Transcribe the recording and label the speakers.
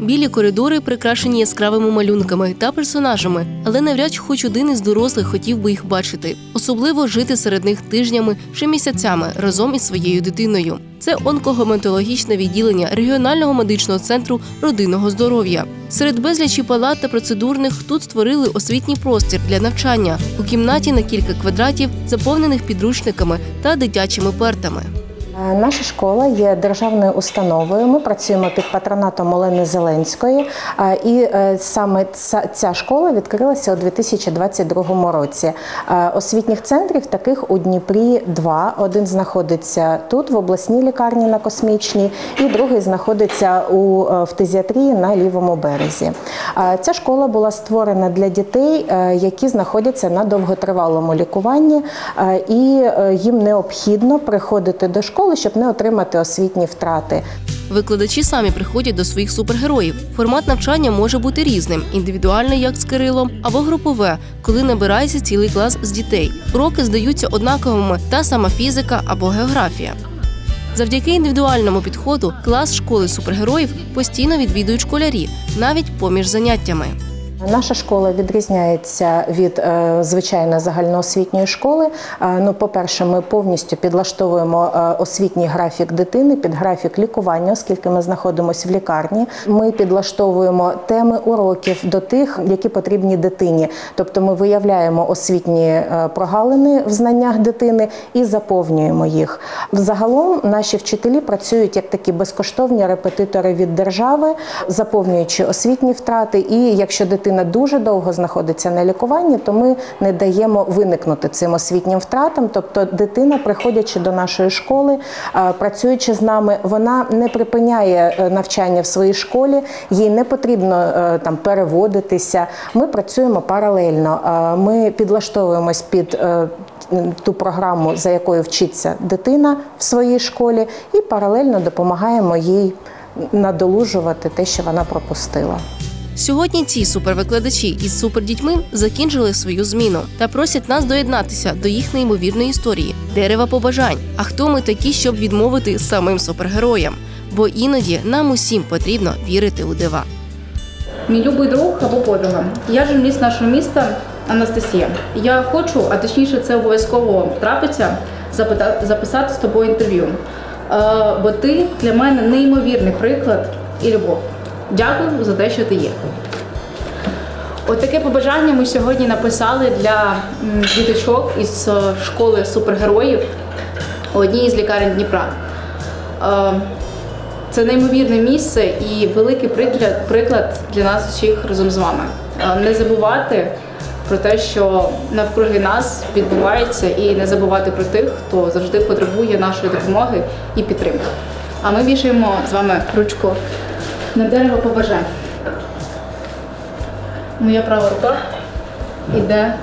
Speaker 1: Білі коридори прикрашені яскравими малюнками та персонажами, але навряд чи хоч один із дорослих хотів би їх бачити, особливо жити серед них тижнями чи місяцями разом із своєю дитиною. Це онкогематологічне відділення регіонального медичного центру родинного здоров'я. Серед безлічі палат та процедурних тут створили освітній простір для навчання у кімнаті на кілька квадратів, заповнених підручниками та дитячими партами.
Speaker 2: Наша школа є державною установою. Ми працюємо під патронатом Олени Зеленської, і е, саме ця, школа відкрилася у 2022 році. Освітніх центрів таких у Дніпрі два. Один знаходиться тут, в обласній лікарні на космічній, і другий знаходиться у е, фтизіатрії на лівому березі. Ця школа була створена для дітей, е, які знаходяться на довготривалому лікуванні, і їм необхідно приходити до школи, щоб не отримати освітні втрати.
Speaker 1: Викладачі самі приходять до своїх супергероїв. Формат навчання може бути різним: індивідуальний, як з Кирилом, або групове, коли набирається цілий клас з дітей. Уроки здаються однаковими та сама фізика або географія. Завдяки індивідуальному підходу клас школи супергероїв постійно відвідують школярі, навіть поміж заняттями.
Speaker 2: Наша школа відрізняється від е, звичайної загальноосвітньої школи. Е, ну, по-перше, ми повністю підлаштовуємо е, освітній графік дитини під графік лікування, оскільки ми знаходимося в лікарні. Ми підлаштовуємо теми уроків до тих, які потрібні дитині. Тобто ми виявляємо освітні прогалини в знаннях дитини і заповнюємо їх. Взагалом наші вчителі працюють як такі безкоштовні репетитори від держави, заповнюючи освітні втрати. І якщо дитина дуже довго знаходиться на лікуванні, то ми не даємо виникнути цим освітнім втратам. Тобто, дитина, приходячи до нашої школи, е, працюючи з нами, вона не припиняє е, навчання в своїй школі, їй не потрібно е, там переводитися. Ми працюємо паралельно. Ми підлаштовуємось під ту програму, за якою вчиться дитина в своїй школі, і паралельно допомагаємо їй надолужувати те, що вона пропустила.
Speaker 1: Сьогодні ці супервикладачі із супердітьми закінчили свою зміну та просять нас доєднатися до їх неймовірної історії дерева побажань. А хто ми такі, щоб відмовити самим супергероям? Бо іноді нам усім потрібно вірити у дива.
Speaker 3: Мій любий друг або подруга. Я журналіст нашого міста Анастасія. Я хочу, а точніше, це обов'язково трапиться, записати з тобою інтерв'ю. Е, бо ти для мене неймовірний приклад і любов. Дякую за те, що ти є. От таке побажання ми сьогодні написали для діточок із е, школи супергероїв у одній із лікарень Дніпра. Е, Це неймовірне місце і великий приклад, приклад для нас всіх разом з вами. Е, Не забувати про те, що навкруги нас відбувається, і не забувати про тих, хто завжди потребує нашої допомоги і підтримки. А ми вішаємо з вами ручку на дерево побажань. Моя права рука йде